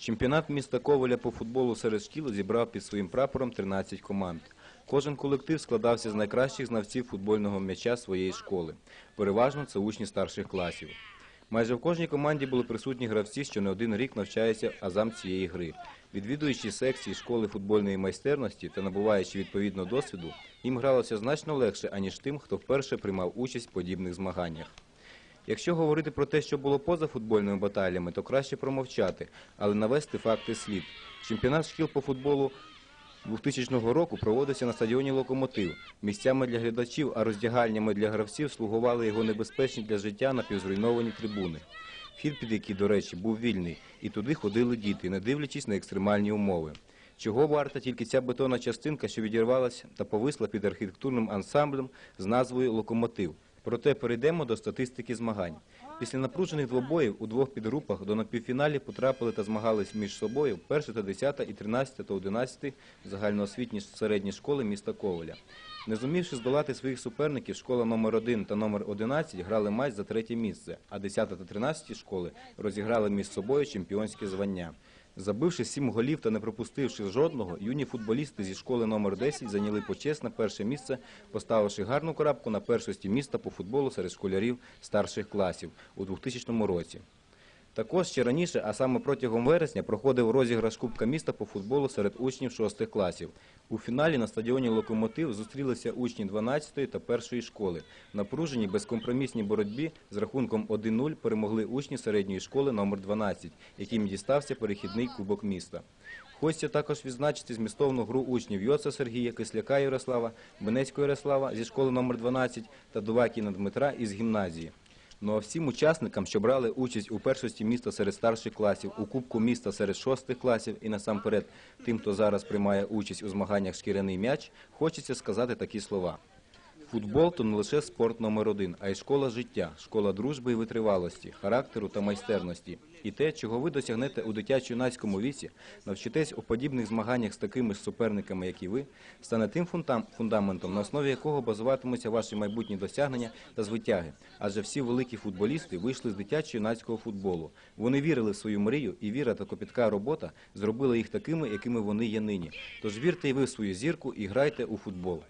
Чемпіонат міста Коваля по футболу серед шкіл зібрав під своїм прапором 13 команд. Кожен колектив складався з найкращих знавців футбольного м'яча своєї школи. Переважно це учні старших класів. Майже в кожній команді були присутні гравці, що не один рік навчаються азам цієї гри. Відвідуючи секції школи футбольної майстерності та набуваючи відповідного досвіду, їм гралося значно легше, аніж тим, хто вперше приймав участь в подібних змаганнях. Якщо говорити про те, що було поза футбольними баталіями, то краще промовчати, але навести факти слід. Чемпіонат шкіл по футболу 2000 року проводився на стадіоні «Локомотив». Місцями для глядачів, а роздягальнями для гравців слугували його небезпечні для життя напівзруйновані трибуни. Вхід, під який, до речі, був вільний, і туди ходили діти, не дивлячись на екстремальні умови. Чого варта тільки ця бетонна частинка, що відірвалася та повисла під архітектурним ансамблем з назвою «Локомотив». Проте перейдемо до статистики змагань. Після напружених двобоїв у двох підгрупах до напівфіналів потрапили та змагались між собою перша та 10 і 13 та 11 загальноосвітні середні школи міста Коваля. Не зумівши здолати своїх суперників, школа номер 1 та номер 11 грали матч за третє місце, а 10 та 13 школи розіграли між собою чемпіонське звання. Забивши сім голів та не пропустивши жодного, юні футболісти зі школи номер 10 зайняли почесне перше місце, поставивши гарну крапку на першості міста по футболу серед школярів старших класів у 2000 році. Також ще раніше, а саме протягом вересня, проходив розіграш Кубка міста по футболу серед учнів шостих класів. У фіналі на стадіоні «Локомотив» зустрілися учні 12-ї та 1-ї школи. В напруженій безкомпромісній боротьбі з рахунком 1-0 перемогли учні середньої школи номер 12, яким дістався перехідний Кубок міста. Хочеться також відзначити змістовну гру учнів Йоца Сергія, Кисляка Ярослава, Бенецького Ярослава зі школи номер 12 та Дувакіна Дмитра із гімназії. Ну а всім учасникам, що брали участь у першості міста серед старших класів, у Кубку міста серед шостих класів і насамперед тим, хто зараз приймає участь у змаганнях «Шкіряний м'яч, хочеться сказати такі слова. Футбол то не лише спорт номер один, а й школа життя, школа дружби і витривалості, характеру та майстерності. І те, чого ви досягнете у дитячо-юнацькому віці, навчитесь у подібних змаганнях з такими ж суперниками, як і ви, стане тим фундаментом, на основі якого базуватимуться ваші майбутні досягнення та звитяги. Адже всі великі футболісти вийшли з дитячо-юнацького футболу. Вони вірили в свою мрію, і віра та копітка робота зробила їх такими, якими вони є нині. Тож вірте і ви в свою зірку і грайте у футбол.